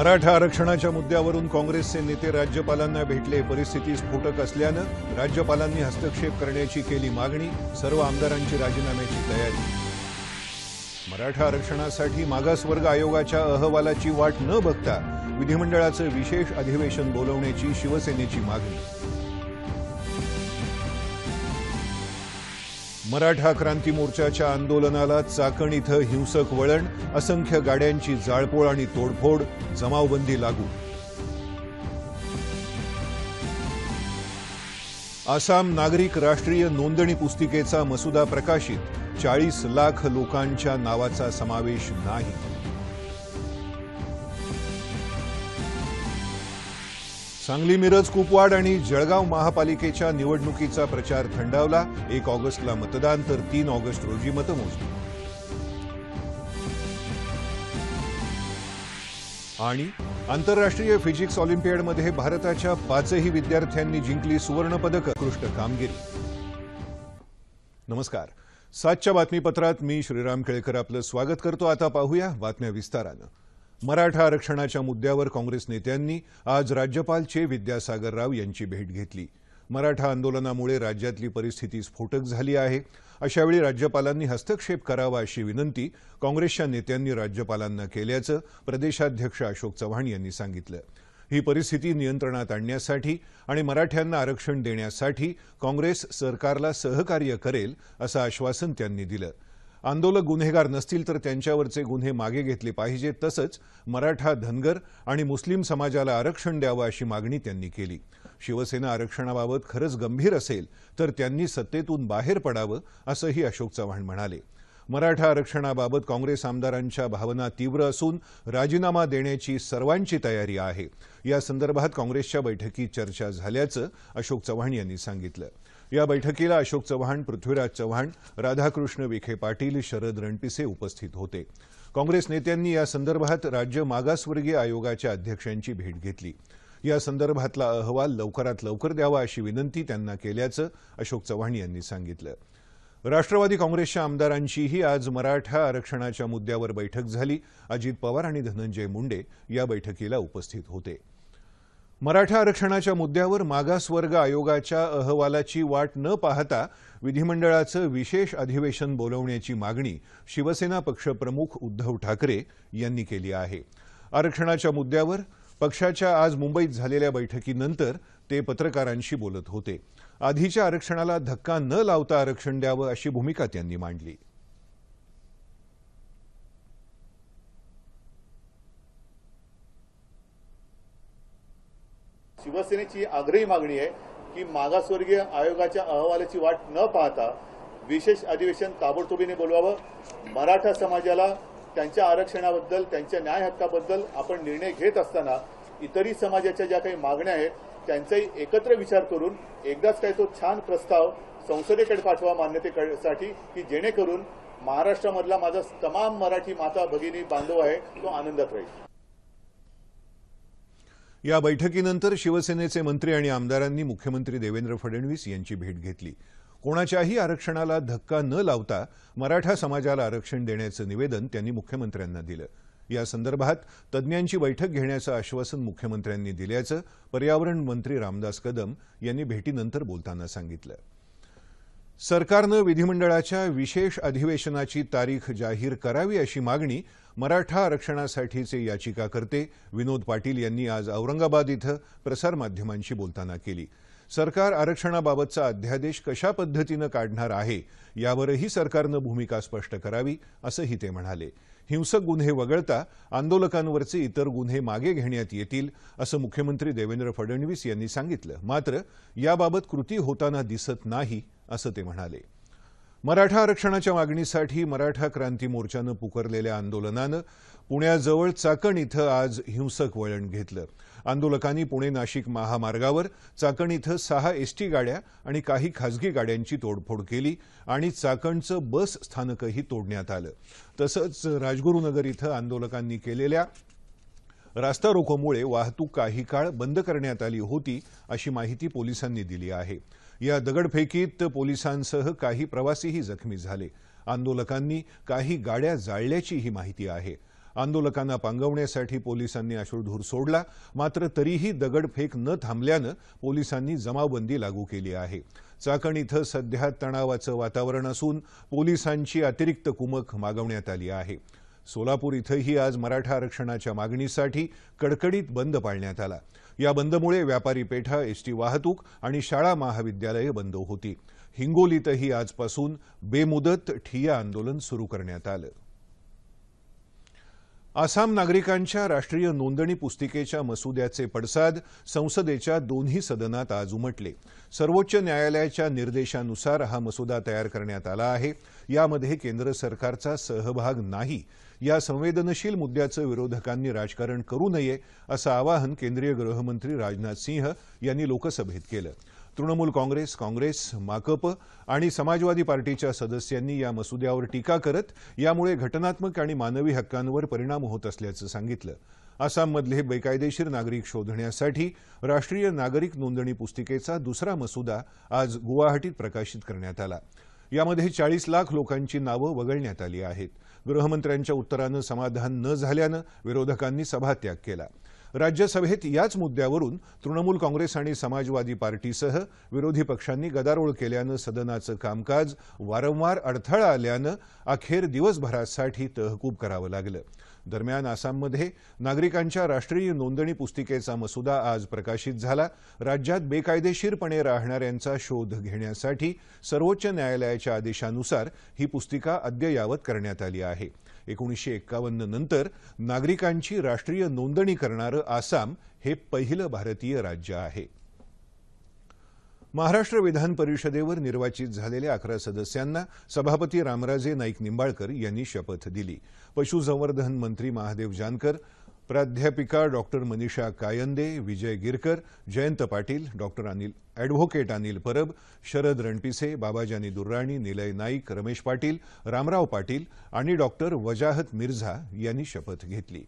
मराठा आरक्षणाच्या मुद्द्यावरून काँग्रेसचे नेते राज्यपालांना भेटले परिस्थिती स्फोटक असल्यानं राज्यपालांनी हस्तक्षेप करण्याची केली मागणी सर्व आमदारांची राजीनाम्याची तयारी. मराठा आरक्षणासाठी मागासवर्ग आयोगाच्या अहवालाची वाट न बघता विधिमंडळाचं विशेष अधिवेशन बोलवण्याची शिवसेनेची मागणी. मराठा क्रांती मोर्चाच्या आंदोलनाला चाकण इथं हिंसक वळण असंख्य गाड्यांची जाळपोळ आणि तोडफोड जमावबंदी लागू. आसाम नागरिक राष्ट्रीय नोंदणी पुस्तिकेचा मसुदा प्रकाशित चाळीस लाख लोकांच्या नावाचा समावेश नाही. सांगली मिरज कुपवाड आणि जळगाव महापालिकेच्या निवडणुकीचा प्रचार थंडावला. एक ऑगस्टला मतदान तर तीन ऑगस्ट रोजी मतमोजणी. आणि आंतरराष्ट्रीय फिजिक्स ऑलिम्पियाडमध्ये भारताच्या पाचही विद्यार्थ्यांनी जिंकली सुवर्णपदक. उत्कृष्ट कामगिरी. नमस्कार. सातच्या बातमीपत्रात मी श्रीराम केळकर आपलं स्वागत करतो. आता पाहूया बातम्या विस्तारानं. मराठा आरक्षणाच्या मुद्द्यावर काँग्रेस नेत्यांनी आज राज्यपाल चे विद्यासागर राव यांची भेट घेतली. मराठा आंदोलनामुळे राज्यातली परिस्थिती स्फोटक झाली आहे. अशावेळी राज्यपालांनी हस्तक्षेप करावा अशी विनंती काँग्रेसच्या नेत्यांनी राज्यपालांना केल्याचं प्रदेशाध्यक्ष अशोक चव्हाण यांनी सांगितलं. ही परिस्थिती नियंत्रणात आणण्यासाठी आणि मराठ्यांना आरक्षण देण्यासाठी काँग्रेस सरकारला सहकार्य करेल असं आश्वासन त्यांनी दिलं. आंदोलक गुन्हेगार नसतील तर त्यांच्यावरचे गुन्हे मागे घेतले पाहिजेत तसंच मराठा धनगर आणि मुस्लिम समाजाला आरक्षण द्यावं अशी मागणी त्यांनी केली. शिवसेना आरक्षणाबाबत खरंच गंभीर असेल तर त्यांनी सत्तेतून बाहेर पडावं असंही अशोक चव्हाण म्हणाले. मराठा आरक्षणाबाबत काँग्रेस आमदारांच्या भावना तीव्र असून राजीनामा देण्याची सर्वांची तयारी आहे. या संदर्भात काँग्रेसच्या बैठकीत चर्चा झाल्याचं अशोक चव्हाण यांनी सांगितलं. या बैठकीला अशोक चव्हाण पृथ्वीराज चव्हाण राधाकृष्ण विखे पाटील शरद रणपिसे उपस्थित होते. काँग्रेस नेत्यांनी या संदर्भात राज्य मागासवर्गीय आयोगाच्या अध्यक्षांची भेट घेतली. या संदर्भातला अहवाल लवकरात लवकर द्यावा अशी विनंती त्यांना केल्याचं अशोक चव्हाण यांनी सांगितलं. राष्ट्रवादी काँग्रेसच्या आमदारांचीही आज मराठा आरक्षणाच्या मुद्द्यावर बैठक झाली. अजित पवार आणि धनंजय मुंडे या बैठकीला उपस्थित होते. मराठा आरक्षणाच्या मुद्द्यावर मागासवर्ग आयोगाच्या अहवालाची वाट न पाहता विधिमंडळाचं विशेष अधिवेशन बोलवण्याची मागणी शिवसेना पक्षप्रमुख उद्धव ठाकरे यांनी केली आहे. आरक्षणाच्या मुद्द्यावर पक्षाच्या आज मुंबईत झालेल्या बैठकीनंतर ते पत्रकारांशी बोलत होते. आधीच्या आरक्षणाला धक्का न लावता आरक्षण द्यावं अशी भूमिका त्यांनी मांडली. शिवसेनेची आग्रही मागणी आहे की मागासवर्गीय आयोगाच्या अहवालाची वाट न पाहता विशेष अधिवेशन ताबडतोबीने बोलवावं. मराठा समाजाला त्यांच्या आरक्षणाबद्दल त्यांच्या न्याय हक्काबद्दल आपण निर्णय घेत असताना इतरही समाजाच्या ज्या काही मागण्या आहेत त्यांचाही एकत्र विचार करून एकदाच काही तो छान प्रस्ताव संसदेकडे पाठवा मान्यतेसाठी की जेणेकरून महाराष्ट्रामधला माझा तमाम मराठी माता भगिनी बांधव आहे तो आनंदात राहील. या बैठकीनंतर शिवसेनेचे मंत्री आणि आमदारांनी मुख्यमंत्री देवेंद्र फडणवीस यांची भेट घेतली. कोणाच्याही आरक्षणाला धक्का न लावता मराठा समाजाला आरक्षण देण्याचं निवेदन त्यांनी मुख्यमंत्र्यांना दिलं. या संदर्भात तज्ज्ञांची बैठक घेण्याचं आश्वासन मुख्यमंत्र्यांनी दिल्याचं पर्यावरण मंत्री रामदास कदम यांनी भेटीनंतर बोलताना सांगितलं. सरकारनं विधिमंडळाच्या विशेष अधिवेशनाची तारीख जाहीर करावी अशी मागणी मराठा आरक्षणासाठीचे याचिकाकर्ते विनोद पाटील यांनी आज औरंगाबाद इथं प्रसारमाध्यमांशी बोलताना केली. सरकार आरक्षणाबाबतचा अध्यादेश कशा पद्धतीनं काढणार आहे यावरही सरकारनं भूमिका स्पष्ट करावी असंही ते म्हणाले. हिंसक गुन्हे वगळता आंदोलकांवरचे इतर गुन्हे मागे घेण्यात येतील असं मुख्यमंत्री देवेंद्र फडणवीस यांनी सांगितलं. मात्र याबाबत कृती होताना दिसत नाही असं ते म्हणाले. मराठा आरक्षणाच्या मागणीसाठी मराठा क्रांती मोर्चानं पुकारलेल्या आंदोलनानं पुण्याजवळ चाकण इथं आज हिंसक वळण घेतलं. आंदोलकांनी पुणे नाशिक महामार्गावर चाकण इथं सहा एसटी गाड्या आणि काही खासगी गाड्यांची तोडफोड केली आणि चाकणचं बस स्थानकही तोडण्यात आलं. तसंच राजगुरुनगर इथं आंदोलकांनी केलेल्या रास्ता रोकोमुळे वाहतूक काही काळ बंद करण्यात आली होती अशी माहिती पोलिसांनी दिली आहे. या दगडफेकीत पोलिसांसह काही प्रवासीही जखमी झाले. आंदोलकांनी काही गाड्या जाळल्याची ही माहिती आहे. आंदोलकांना पांगवण्यासाठी पोलिसांनी अश्रुधूर सोडला मात्र तरीही दगडफेक न थांबल्यानं पोलिसांनी जमावबंदी लागू केली आहे. चाकण इथं सध्या तणावाचं वातावरण असून पोलिसांची अतिरिक्त कुमक मागवण्यात आली आहे. सोलापूर इथंही आज मराठा आरक्षणाच्या मागणीसाठी कडकडीत बंद पाळण्यात आला. या बंदमुळे व्यापारी पेठा एसटी वाहतूक आणि शाळा महाविद्यालयं बंद होती. हिंगोलीतही आजपासून बेमुदत ठिय्या आंदोलन सुरू करण्यात आलं. आसाम नागरिकांच्या राष्ट्रीय नोंदणी पुस्तिकेच्या मसुद्याचे पडसाद संसदेच्या दोन्ही सदनात आज उमटले. सर्वोच्च न्यायालयाच्या निर्देशानुसार हा मसुदा तयार करण्यात आला आहे. यामध्ये केंद्र सरकारचा सहभाग नाही. या संवेदनशील मुद्द्याचं विरोधकांनी राजकारण करू नये असं आवाहन केंद्रीय गृहमंत्री राजनाथ सिंह यांनी लोकसभेत केलं. तृणमूल काँग्रेस काँग्रेस माकप आणि समाजवादी पार्टीच्या सदस्यांनी या मसुद्यावर टीका करत यामुळे घटनात्मक आणि मानवी हक्कांवर परिणाम होत असल्याचं सांगितलं. आसाममधले बेकायदेशीर नागरिक शोधण्यासाठी राष्ट्रीय नागरिक नोंदणी पुस्तिकेचा दुसरा मसुदा आज गुवाहाटीत प्रकाशित करण्यात आला. यामध्ये चाळीस लाख लोकांची नावं वगळण्यात आली आहेत. गृहमंत्र्यांच्या उत्तरानं समाधान न झाल्यानं विरोधकांनी सभात्याग केला. राज्यसभेत याच मुद्द्यावरून तृणमूल काँग्रेस आणि समाजवादी पार्टीसह विरोधी पक्षांनी गदारोळ केल्यानं सदनाचं कामकाज वारंवार अडथळा आल्यानं अखेर दिवसभरासाठी तहकूब करावं लागलं. दरम्यान आसाममध्ये नागरिकांच्या राष्ट्रीय नोंदणी पुस्तिकेचा मसुदा आज प्रकाशित झाला. राज्यात बेकायदेशीरपणे राहणाऱ्यांचा शोध घेण्यासाठी सर्वोच्च न्यायालयाच्या आदेशानुसार ही पुस्तिका अद्ययावत करण्यात आली आहे. एकोणीसशे एक्कावन्न नंतर नागरिकांची राष्ट्रीय नोंदणी करणारं आसाम हे पहिलं भारतीय राज्य आहे. महाराष्ट्र विधान परिषदेवर निर्वाचित झालेल्या अकरा सदस्यांना सभापती रामराजे नाईक निंबाळकर यांनी शपथ दिली. पशुसंवर्धन मंत्री महादेव जानकर प्राध्यापिका doctor Manisha Kayande Vijay Girkar Jayant Patil doctor Anil advocate Anil Parab Sharad Ranpise Babajani Durrani Nilay Naik Ramesh Patil Ramrao Patil आणि डॉक्टर वजाहत मिर्झा यांनी शपथ घेतली.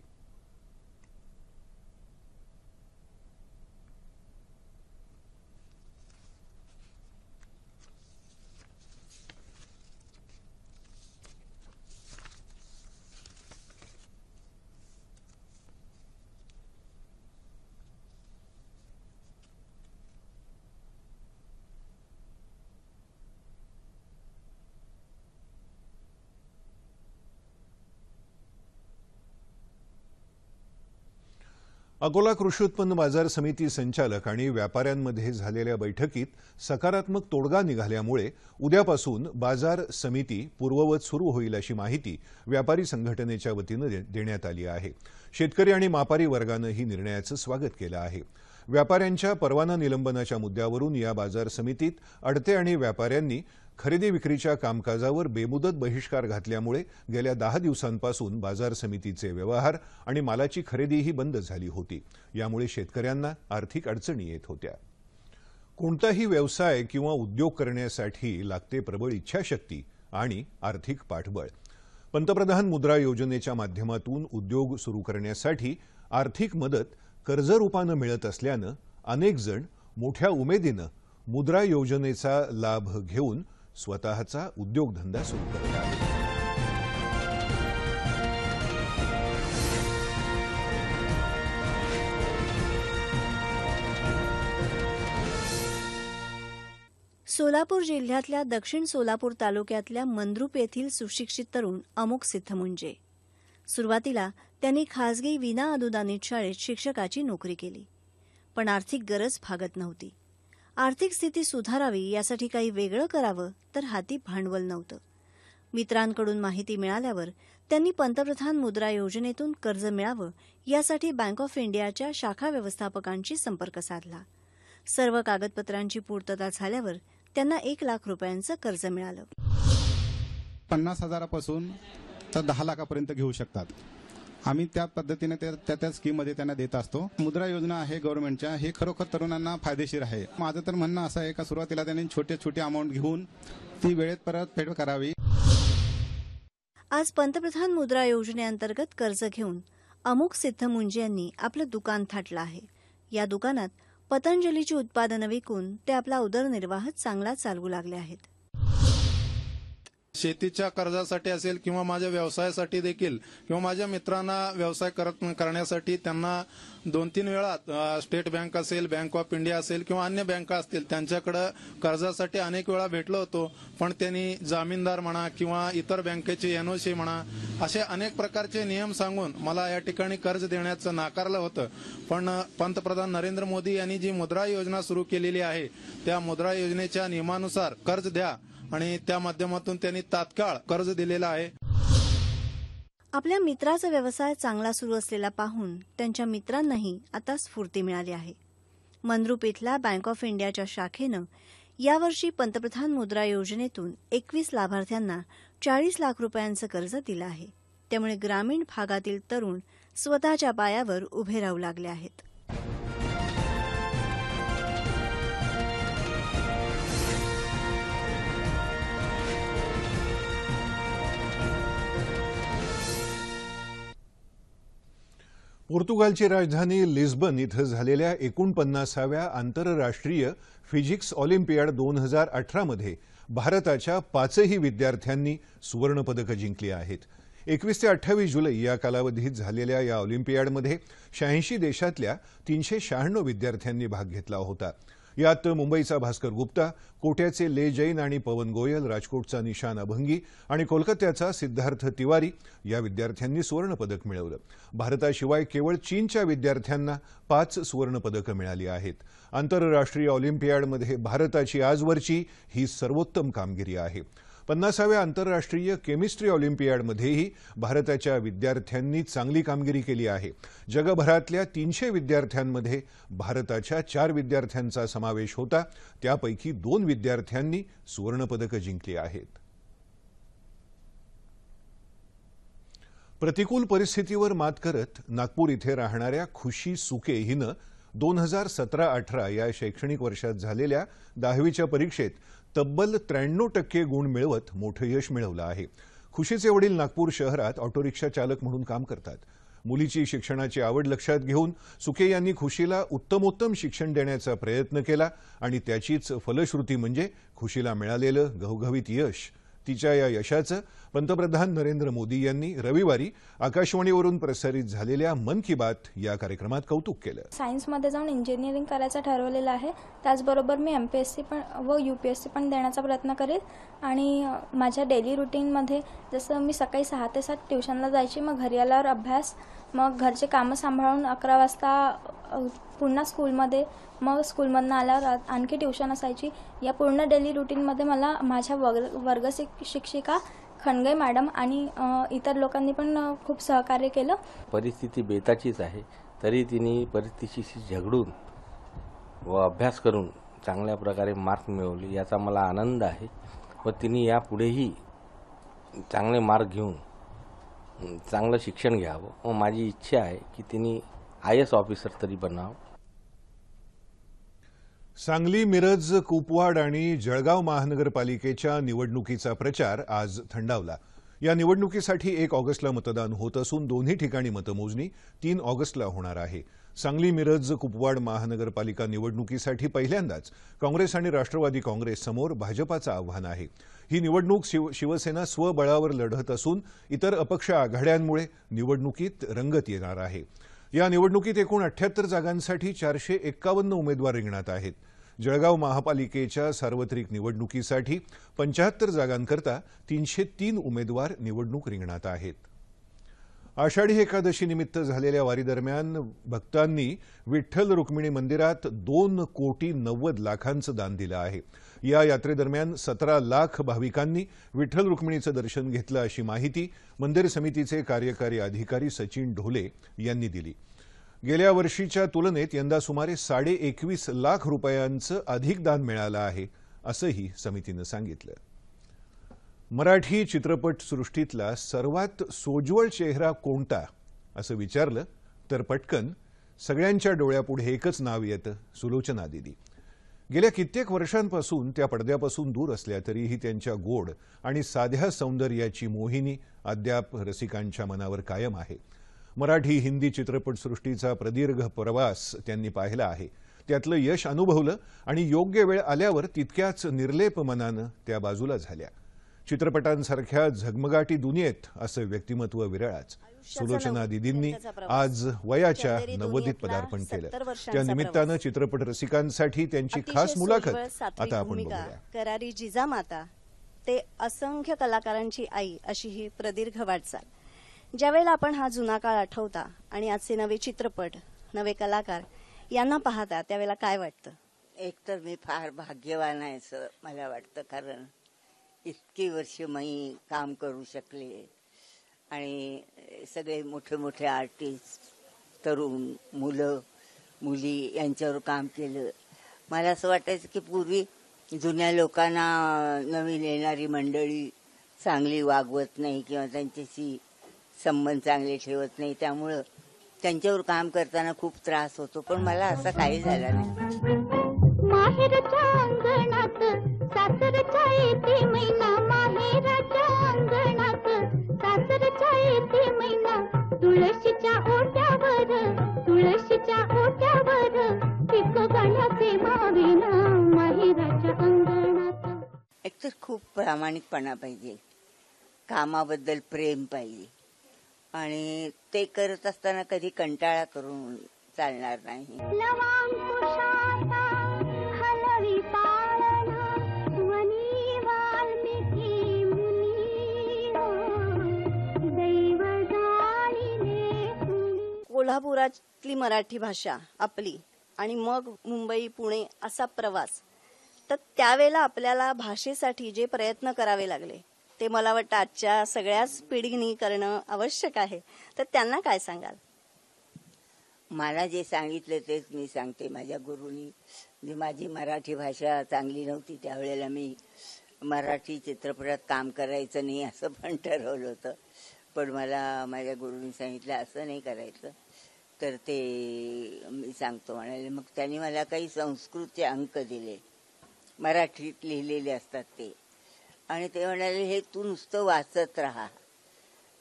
अकोला कृषी उत्पन्न बाजार समिती संचालक आणि व्यापाऱ्यांमध्ये झालेल्या बैठकीत सकारात्मक तोडगा निघाल्यामुळे उद्यापासून बाजार समिती पूर्ववत सुरू होईल अशी माहिती व्यापारी संघटनेच्या वतीनं दे- देण्यात आली आहे. शेतकरी आणि मापारी वर्गानं ही निर्णयाचं स्वागत केलं आहे. व्यापाऱ्यांच्या परवाना निलंबनाच्या मुद्द्यावरून या बाजार समितीत अडते आणि व्यापाऱ्यांनी खरेदी विक्रीच्या कामकाजावर बेमुदत बहिष्कार घातल्यामुळे गेल्या दहा दिवसांपासून बाजार समितीचे व्यवहार आणि मालाची खरेदीही बंद झाली होती. यामुळे शेतकऱ्यांना आर्थिक अडचणी येत होत्या. कोणताही व्यवसाय किंवा उद्योग करण्यासाठी लागते प्रबळ इच्छाशक्ती आणि आर्थिक पाठबळ. पंतप्रधान मुद्रा योजनेच्या माध्यमातून उद्योग सुरू करण्यासाठी आर्थिक मदत कर्जरूपानं मिळत असल्यानं अनेक जण मोठ्या उमेदीनं मुद्रा योजनेचा लाभ घेऊन स्वतःचा उद्योगधंदा सुरू करत सोलापूर जिल्ह्यातल्या दक्षिण सोलापूर तालुक्यातल्या मंद्रुप येथील सुशिक्षित तरुण अमुक सिद्धमुंजे म्हणजे. सुरुवातीला त्यांनी खासगी विना अनुदानित शाळेत शिक्षकाची नोकरी केली. पण आर्थिक गरज भागत नव्हती. आर्थिक स्थिती सुधारावी यासाठी काही वेगळं करावं तर हाती भांडवल नव्हतं. मित्रांकडून माहिती मिळाल्यावर त्यांनी पंतप्रधान मुद्रा योजनेतून कर्ज मिळावं यासाठी बँक ऑफ इंडियाच्या शाखा व्यवस्थापकांशी संपर्क साधला. सर्व कागदपत्रांची पूर्तता झाल्यावर त्यांना एक लाख रुपयांचं कर्ज मिळालं. पन्नास हजारापासून तर दहा लाखापर्यंत घेऊ शकतात. आम्ही त्या पद्धतीने त्या त्या त्या स्कीममध्ये त्यांना देत असतो. मुद्रा योजना आहे गव्हर्नमेंटच्या हे खरोखर तरुणांना फायदेशीर आहे. माझं तर म्हणणं असं आहे का सुरुवातीला त्यांनी छोटे छोटे अमाऊंट घेऊन ती वेळेत परत फेड करावी. आज पंतप्रधान मुद्रा योजनेअंतर्गत कर्ज घेऊन अमुक सिद्ध मुंजे यांनी आपलं दुकान थाटलं आहे. या दुकानात पतंजलीची उत्पादनं विकून ते आपला उदरनिर्वाह चांगला चालवू लागले आहेत. शेतीच्या कर्जासाठी असेल किंवा माझ्या व्यवसायासाठी देखील किंवा माझ्या मित्रांना व्यवसाय करत करण्यासाठी त्यांना दोन तीन वेळा स्टेट बँक असेल बँक ऑफ इंडिया असेल किंवा अन्य बँका असतील त्यांच्याकडे कर्जासाठी अनेक वेळा भेटलो होतो. पण त्यांनी जामीनदार म्हणा किंवा इतर बँकेचे एनओसी म्हणा असे अनेक प्रकारचे नियम सांगून मला या ठिकाणी कर्ज देण्याचं नाकारलं होतं. पण पंतप्रधान नरेंद्र मोदी यांनी जी मुद्रा योजना सुरू केलेली आहे त्या मुद्रा योजनेच्या नियमानुसार कर्ज द्या. आणि त्या माध्यमातून त्यांनी तात्काळ कर्ज दिलेलं आहे. आपल्या मित्राचा व्यवसाय चांगला सुरू असलेला पाहून त्यांच्या मित्रांनाही आता स्फूर्ती मिळाली आहे. मनरूप इथल्या बँक ऑफ इंडियाच्या शाखेनं यावर्षी पंतप्रधान मुद्रा योजनेतून एकवीस लाभार्थ्यांना चाळीस लाख रुपयांचं कर्ज दिलं आहे. त्यामुळे ग्रामीण भागातील तरुण स्वतःच्या पायावर उभे राहू लागले आहेत. पोर्तुगालची राजधानी लिस्बन इथं झालेल्या एकोणपन्नासाव्या आंतरराष्ट्रीय फिजिक्स ऑलिम्पियाड दोन हजार अठरामध्ये भारताच्या पाचही विद्यार्थ्यांनी सुवर्णपदकं जिंकली आहेत. एकवीस ते अठ्ठावीस जुलै या कालावधीत झालेल्या या ऑलिम्पियाडमध्ये शहाऐंशी देशातल्या तीनशे शहाण्णव विद्यार्थ्यांनी भाग घेतला होता. यात मुंबईचा भास्कर गुप्ता कोट्याचे ले जैन आणि पवन गोयल राजकोटचा निशान अभंगी आणि कोलकात्याचा सिद्धार्थ तिवारी या विद्यार्थ्यांनी सुवर्णपदक मिळवलं. भारताशिवाय केवळ चीनच्या विद्यार्थ्यांना पाच सुवर्णपदकं मिळाली आहेत. आंतरराष्ट्रीय ऑलिम्पियाडमध्ये भारताची आजवरची ही सर्वोत्तम कामगिरी आहे. पन्नासाव्या आंतरराष्ट्रीय केमिस्ट्री ऑलिम्पियाडमध्येही भारताच्या विद्यार्थ्यांनी चांगली कामगिरी केली आहे. जगभरातल्या तीनशे विद्यार्थ्यांमध्ये भारताच्या चार विद्यार्थ्यांचा समावेश होता. त्यापैकी दोन विद्यार्थ्यांनी सुवर्णपदकं जिंकली आहेत. प्रतिकूल परिस्थितीवर मात करत नागपूर इथे राहणाऱ्या खुशी सुके हिनं दोन हजार सतरा अठरा या शैक्षणिक वर्षात झालेल्या दहावीच्या परीक्षेत तब्बल त्र्याण्णव टक्के गुण मिळवत मोठं यश मिळवलं आहे. खुशीचे वडील नागपूर शहरात ऑटोरिक्षा चालक म्हणून काम करतात. मुलीची शिक्षणाची आवड लक्षात घेऊन सुके यांनी खुशीला उत्तमोत्तम शिक्षण देण्याचा प्रयत्न केला आणि त्याचीच फलश्रुती म्हणजे खुशीला मिळालेलं घवघवीत यश तिच्या या यशाचं पंतप्रधान नरेंद्र मोदी यांनी रविवारी आकाशवाणीवरून प्रसारित झालेल्या मन की बात या कार्यक्रमात कौतुक केलं. सायन्समध्ये जाऊन इंजिनिअरिंग करायचं ठरवलेलं आहे. त्याचबरोबर मी एम पी एस सी पण व यू पी एस सी पण देण्याचा प्रयत्न करेल. आणि माझ्या डेली रुटीनमध्ये जसं मी सकाळी सहा ते सात ट्युशनला जायची मग घरी आल्यावर अभ्यास मग घरचे कामं सांभाळून अकरा वाजता पुन्हा स्कूलमध्ये मग स्कूलमधनं आल्यावर आणखी ट्युशन असायची. या पूर्ण डेली रुटीनमध्ये मला माझ्या वर्ग वर्ग शिक शिक्षिका खणगे मॅडम आणि इतर लोकांनी पण खूप सहकार्य केलं. परिस्थिती बेताचीच आहे. तरी तिने परिस्थितीशी झगडून व अभ्यास करून चांगल्या प्रकारे मार्क मिळवले याचा मला आनंद आहे व तिने यापुढेही चांगले मार्क घेऊन चांगलं शिक्षण घ्यावं. माझी इच्छा आहे की तिने आय एस ऑफिसर तरी बनावं. सांगली मिरज कुपवाड आणि जळगाव महानगरपालिकेच्या निवडणुकीचा प्रचार आज थंडावला. या निवडणुकीसाठी एक ऑगस्टला मतदान होत असून दोन्ही ठिकाणी मतमोजणी तीन ऑगस्टला होणार आहे. सांगली मिरज कुपवाड महानगरपालिका निवडणुकीसाठी पहिल्यांदाच काँग्रेस आणि राष्ट्रवादी काँग्रेस समोर भाजपाचं आव्हान आहे. ही निवडणूक शिव शिवसेना स्वबळावर लढत असून इतर अपक्ष आघाड्यांमुळे निवडणुकीत रंगत येणार आहे. या निवडणुकीत एकूण अठ्याहत्तर जागांसाठी चारशे एक्कावन्न उमेदवार रिंगणात आहेत. जळगाव महापालिकेच्या सार्वत्रिक निवडणुकीसाठी पंचाहत्तर जागांकरता तीनशे तीन उमेदवार निवडणूक रिंगणात आहेत. आषाढी एकादशीनिमित्त झालेल्या वारीदरम्यान भक्तांनी विठ्ठल रुक्मिणी मंदिरात दोन कोटी नव्वद लाखांचं दान दिलं आहे. या यात्रेदरम्यान सतरा लाख भाविकांनी विठ्ठल रुक्मिणीचं दर्शन घेतलं अशी माहिती मंदिर समितीचे कार्यकारी अधिकारी सचिन ढोले यांनी दिली. गेल्या वर्षीच्या तुलनेत यंदा सुमारे साडे एकवीस लाख रुपयांचं अधिक दान मिळालं आहे असंही समितीनं सांगितलं. मराठी चित्रपटसृष्टीतला सर्वात सोज्वळ चेहरा कोणता? असं विचारलं तर पटकन सगळ्यांच्या डोळ्यापुढे एकच नाव येतं सुलोचना दिदी. गेल्या कित्येक वर्षांपासून त्या पडद्यापासून दूर असल्या तरीही त्यांच्या गोड आणि साध्या सौंदर्याची मोहिनी अद्याप रसिकांच्या मनावर कायम आहे. मराठी हिंदी चित्रपटसृष्टीचा प्रदीर्घ प्रवास त्यांनी पाहिला आहे. त्यातलं यश अनुभवलं आणि योग्य वेळ आल्यावर तितक्याच निर्लेप मनानं त्या बाजूला झाल्या. चित्रपटांसारख्या झगमगाटी दुनियेत असं व्यक्तिमत्व विरळाच. सुलोचना दिदींनी आज वयाच्या नव्वदीत दुनियेतला पदार्पण केलं. 70 वर्षांचा त्या निमित्तानं. चित्रपट रसिकांसाठी त्यांची खास मुलाखत आता आपण करारी जिजामाता ते असंख्य कलाकारांची आई अशी ही प्रदीर्घ वाटचाल. ज्यावेळेला आपण हा जुना काळ आठवता आणि आजचे नवे चित्रपट नवे कलाकार यांना पाहता त्यावेळेला काय वाटतं? एकतर मी फार भाग्यवान आहे असं मला वाटतं कारण इतकी वर्ष मी काम करू शकले. आणि सगळे मोठे मोठे आर्टिस्ट तरुण मुलं मुली यांच्यावर काम केलं. मला असं वाटायचं की पूर्वी जुन्या लोकांना नवीन येणारी मंडळी चांगली वागवत नाही किंवा त्यांच्याशी संबंध चांगले ठेवत नाही. त्यामुळं त्यांच्यावर काम करताना खूप त्रास होतो. पण मला असं काही झालं नाही. येते मैना माहेराच्या अंगणात. सासरच्या येते मैना तुळशीच्या ओट्यावर तुळशीच्या ओट्यावर. पिक गाण्याचे मावेना माहेराच्या अंगणात. एकतर खूप प्रामाणिकपणा पाहिजे. कामाबद्दल प्रेम पाहिजे. आणि ते करत असताना कधी कंटाळा करून चालणार नाही. कोल्हापुरातली मराठी भाषा आपली आणि मग मुंबई पुणे असा प्रवास. तर त्यावेळेला आपल्याला भाषेसाठी जे प्रयत्न करावे लागले ते मला वाटतं आजच्या सगळ्याच पिढीनी करणं आवश्यक आहे. तर त्यांना काय सांगाल? मला जे सांगितलं तेच मी सांगते माझ्या गुरुनी. जी माझी मराठी भाषा चांगली नव्हती त्यावेळेला मी मराठी चित्रपटात काम करायचं नाही असं पण ठरवलं होतं. पण मला माझ्या गुरुनी सांगितलं असं नाही करायचं. तर ते मी सांगतो म्हणाले मग त्यांनी मला काही संस्कृतचे अंक दिले. मराठीत लिहिलेले असतात ते. आणि ते म्हणाले हे तू नुसतं वाचत राहा.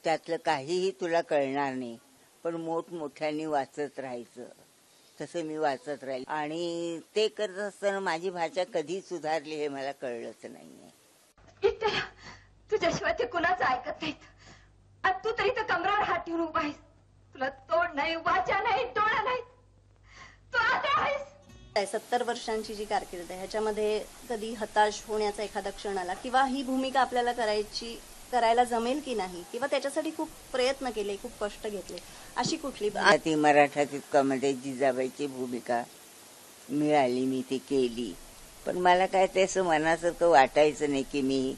त्यातलं काहीही तुला कळणार नाही. पण मोठमोठ्याने वाचत राहायचं. तसं मी वाचत राहील. आणि ते करत असताना माझी भाषा कधी सुधारली हे मला कळलंच नाहीये. तुझ्याशिवाय ते कुणाचं ऐकत नाहीत. तू तरी तर कमरावर हात ठेवून उभा आहेस. तुला तोंड नाही वाचा नाही डोळा नाही. तू आता आहेस. सत्तर वर्षांची जी कारकीर्द आहे ह्याच्यामध्ये कधी हताश होण्याचा एखादा क्षण आला किंवा ही भूमिका आपल्याला करायची करायला जमेल की नाही किंवा त्याच्यासाठी खूप प्रयत्न केले खूप कष्ट घेतले अशी कुठली ती मराठा तितकामध्ये जिजाबाईची भूमिका मिळाली मी ती केली. पण मला काय ते असं मनासारखं वाटायचं नाही की मी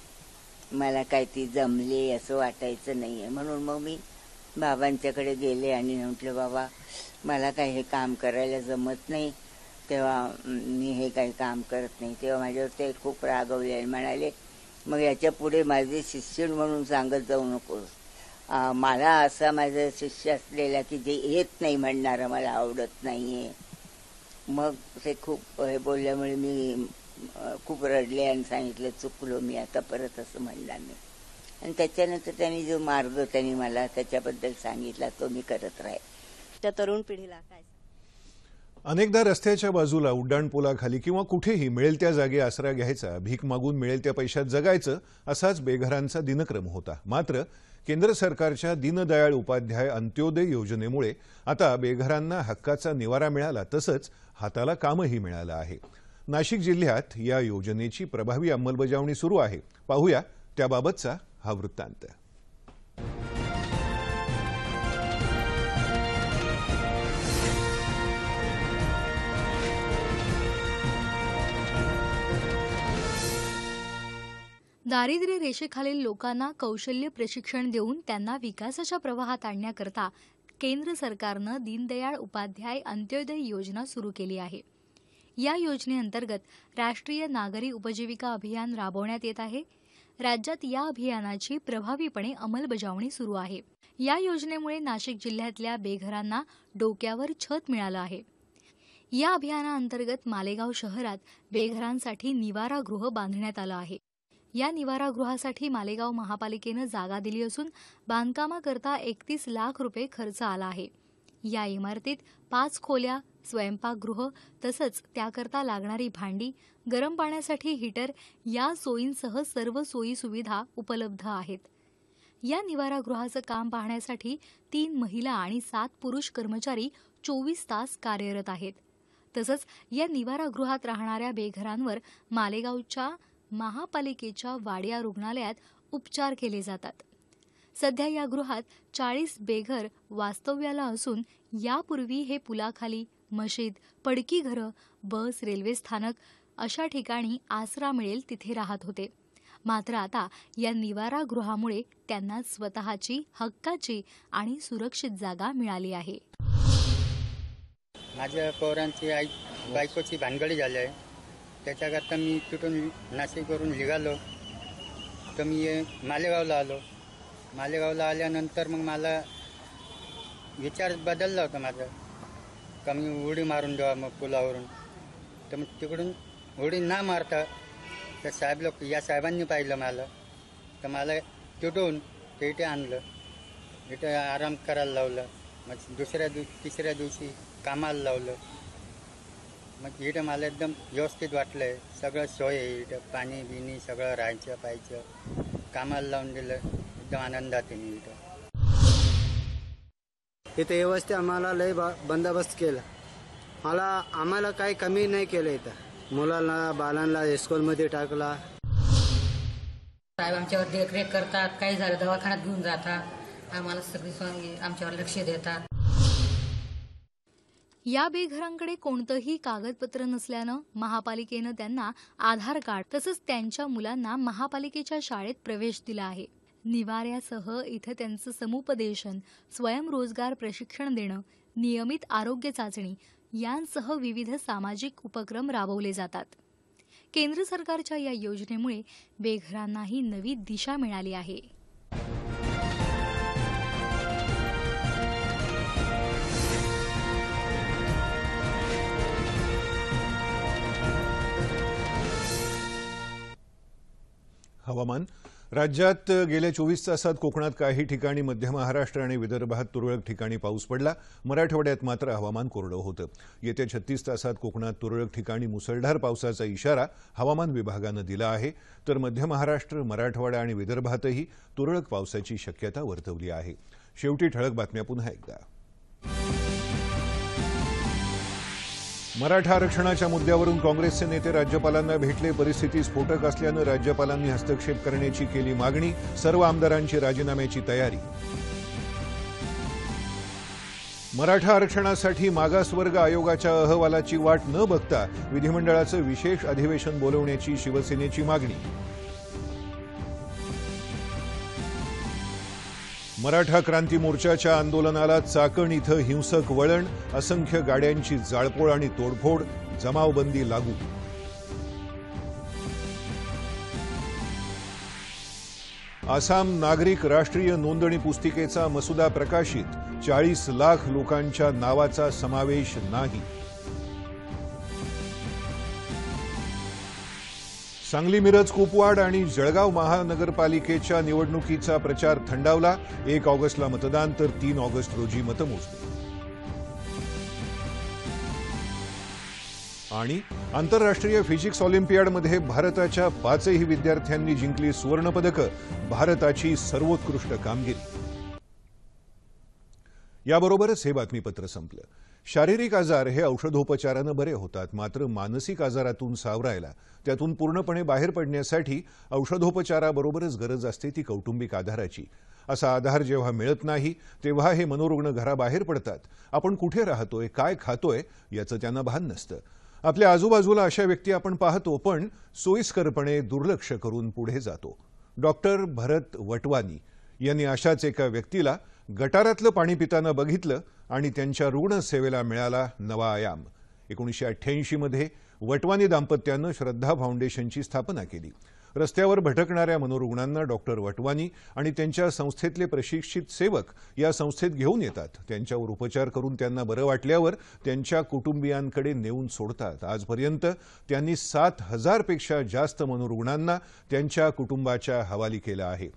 मला काय ती जमले असं वाटायचं नाहीये. म्हणून मग मी बाबांच्याकडे गेले आणि म्हटलं बाबा मला काही हे काम करायला जमत नाही. तेव्हा मी हे काही काम करत नाही. तेव्हा माझ्यावर ते खूप रागवले आणि म्हणाले मग याच्यापुढे माझे शिष्य म्हणून सांगत जाऊ नकोस. मला असा माझा शिष्य असलेला की जे येत नाही म्हणणारं मला आवडत नाही आहे मग ते खूप हे बोलल्यामुळे मी खूप रडले आणि सांगितलं चुकलो मी आता परत असं म्हणणार नाही. आणि त्याच्यानंतर त्यांनी जो मार्ग त्यांनी मला त्याच्याबद्दल सांगितला तो मी करत राहील. त्या तरुण पिढीला काय अनेकदा रस्त्याच्या बाजूला उड्डाणपुलाखाली किंवा कुठेही मिळेल त्या जागी आसरा घ्यायचा भीक मागून मिळेल त्या पैशात जगायचं असाच बेघरांचा दिनक्रम होता. मात्र केंद्र सरकारच्या दीनदयाळ उपाध्याय अंत्योदय योजनेमुळे आता बेघरांना हक्काचा निवारा मिळाला तसंच हाताला कामही मिळालं आहे. नाशिक जिल्ह्यात या योजनेची प्रभावी अंमलबजावणी सुरू आहे. पाहूया त्याबाबतचा हा वृत्तांत. दारिद्र्य रेषेखालील लोकांना कौशल्य प्रशिक्षण देऊन त्यांना विकासाच्या प्रवाहात आणण्याकरता केंद्र सरकारनं दीनदयाळ उपाध्याय अंत्योदय योजना सुरू केली आहे. या योजनेअंतर्गत राष्ट्रीय नागरी उपजीविका अभियान राबवण्यात येत आहे. राज्यात या अभियानाची प्रभावीपणे अंमलबजावणी सुरू आहे. या योजनेमुळे नाशिक जिल्ह्यातल्या बेघरांना डोक्यावर छत मिळालं आहे. या अभियानाअंतर्गत मालेगाव शहरात बेघरांसाठी निवारागृह बांधण्यात आलं आहे. या निवारागृहासाठी मालेगाव महापालिकेनं जागा दिली असून बांधकामाकरता एकतीस लाख रुपये खर्च आला आहे. या इमारतीत पाच खोल्या स्वयंपाकगृह तसंच त्याकरता लागणारी भांडी गरम पाण्यासाठी हीटर या सोयींसह सर्व सोयी सुविधा उपलब्ध आहेत. या निवारागृहाचं काम पाहण्यासाठी तीन महिला आणि सात पुरुष कर्मचारी चोवीस तास कार्यरत आहेत. तसंच या निवारागृहात राहणाऱ्या बेघरांवर मालेगावच्या महापालिकेच्या वाडिया रुग्णालयात उपचार केले जातात. सध्या या गृहात चाळीस बेघर वास्तव्याला असून यापूर्वी हे पुलाखाली मशीद पडकी घरं बस रेल्वे स्थानक अशा ठिकाणी आसरा मिळेल तिथे राहत होते. मात्र आता या निवारा गृहामुळे त्यांना स्वतःची हक्काची आणि सुरक्षित जागा मिळाली आहे. माझ्या पोरांची आई बायकोची भानगडी झाली आहे. त्याच्याकरता मी तिथून नाशिकवरून निघालो. तर मी मालेगावला आलो. मालेगावला आल्यानंतर मग मला विचार बदलला होता माझा. का मी उडी मारून द्यावा मग पुलावरून. तर मग तिकडून उडी ना मारता तर साहेब लोक या साहेबांनी पाहिलं मला. तर मला तिथून ते इथे आणलं. इथे आराम करायला लावलं. मग दुसऱ्या दिव तिसऱ्या दिवशी कामाला लावलं. मग इथं मला एकदम व्यवस्थित वाटलं आहे सगळं सोय आहे इथं. पाणी बिणी सगळं राहायचं पाहायचं. कामाला लावून दिलं. एकदम आनंदात आहे मी इथं. इथे व्यवस्थित आम्हाला लय बंदोबस्त केला. मला आम्हाला काही कमी नाही केलं इथं. मुलांना बालांना स्कूलमध्ये टाकला. साहेब आमच्यावर देखरेख करतात काही झालं दवाखान्यात घेऊन जातात. आम्हाला सगळी आमच्यावर लक्ष देतात. या बेघरांकडे कोणतंही कागदपत्र नसल्यानं महापालिकेनं त्यांना आधार कार्ड तसंच त्यांच्या मुलांना महापालिकेच्या शाळेत प्रवेश दिला आहे. निवाऱ्यासह इथं त्यांचं समुपदेशन स्वयंरोजगार प्रशिक्षण देणं नियमित आरोग्य चाचणी यांसह विविध सामाजिक उपक्रम राबवले जातात. केंद्र सरकारच्या या योजनेमुळे बेघरांनाही नवी दिशा मिळाली आहे. हवामान राज्यात गेल्या चोवीस तासात कोकणात काही ठिकाणी मध्य महाराष्ट्र आणि विदर्भात तुरळक ठिकाणी पाऊस पडला. मराठवाड्यात मात्र हवामान कोरडं होतं. येत्या छत्तीस तासात कोकणात तुरळक ठिकाणी मुसळधार पावसाचा इशारा हवामान विभागानं दिला आहे. तर मध्य महाराष्ट्र मराठवाडा आणि विदर्भातही तुरळक पावसाची शक्यता वर्तवली आहे. शेवटी ठळक बातम्या पुन्हा एकदा. मराठा आरक्षणाच्या मुद्द्यावरून काँग्रेसचे नेते राज्यपालांना भेटले परिस्थिती स्फोटक असल्यानं राज्यपालांनी हस्तक्षेप करण्याची केली मागणी सर्व आमदारांची राजीनाम्याची तयारी. मराठा आरक्षणासाठी मागासवर्ग आयोगाच्या अहवालाची वाट न बघता विधिमंडळाचं विशेष अधिवेशन बोलवण्याची शिवसेनेची मागणी. मराठा क्रांती मोर्चाच्या आंदोलनाला चाकण इथं हिंसक वळण असंख्य गाड्यांची जाळपोळ आणि तोडफोड जमावबंदी लागू. आसाम नागरिक राष्ट्रीय नोंदणी पुस्तिकेचा मसुदा प्रकाशित चाळीस लाख लोकांच्या नावाचा समावेश नाही. सांगली मिरज कुपवाड आणि जळगाव महानगरपालिकेच्या निवडणुकीचा प्रचार थंडावला. एक ऑगस्टला मतदान तर तीन ऑगस्ट रोजी मतमोजणी. आणि आंतरराष्ट्रीय फिजिक्स ऑलिम्पियाडमध्ये भारताच्या पाचही विद्यार्थ्यांनी जिंकली सुवर्णपदकं. भारताची सर्वोत्कृष्ट कामगिरी. याबरोबरच हे बातमीपत्र संपलं. शारीरिक आजार हे औषधोपचारानं बरे होतात मात्र मानसिक आजारातून सावरायला त्यातून पूर्णपणे बाहेर पडण्यासाठी औषधोपचाराबरोबरच गरज असते ती कौटुंबिक आधाराची. असा आधार जेव्हा मिळत नाही तेव्हा हे मनोरुग्ण घराबाहेर पडतात. आपण कुठे राहतोय काय खातोय याचं त्यांना भान नसतं. आपल्या आजूबाजूला अशा व्यक्ती आपण पाहतो पण सोयीस्करपणे दुर्लक्ष करून पुढे जातो. डॉक्टर भरत वटवानी यांनी अशाच एका व्यक्तीला गटारातलं पाणी पिताना बघितलं आणि त्यांच्या रुग्णसेवेला मिळाला नवा आयाम. एकोणीसशे अठ्ठ्याऐंशीमध्ये वटवानी दाम्पत्यानं श्रद्धा फाउंडेशनची स्थापना केली. रस्त्यावर भटकणाऱ्या मनोरुग्णांना डॉक्टर वटवानी आणि त्यांच्या संस्थेतले प्रशिक्षित सेवक या संस्थेत घेऊन येतात. त्यांच्यावर उपचार करून त्यांना बरं वाटल्यावर त्यांच्या कुटुंबियांकडे नेऊन सोडतात. आजपर्यंत त्यांनी सात हजारपेक्षा जास्त मनोरुग्णांना त्यांच्या कुटुंबाच्या हवाली केलं आहे.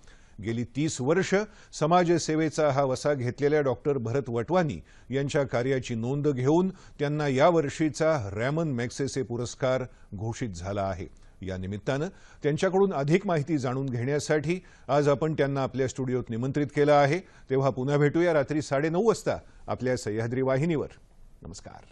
गेली तीस वर्ष समाजसेवेचा हा वसा घेतलेल्या डॉक्टर भरत वटवानी यांच्या कार्याची नोंद घेऊन त्यांना या वर्षीचा रॅमन मॅक्सेसे पुरस्कार घोषित झाला आहे. या निमित्तानं त्यांच्याकडून अधिक माहिती जाणून घेण्यासाठी आज आपण त्यांना आपल्या स्टुडिओत निमंत्रित केलं आहे. तेव्हा पुन्हा भेटूया रात्री साडेनऊ वाजता आपल्या सह्याद्री वाहिनीवर. नमस्कार.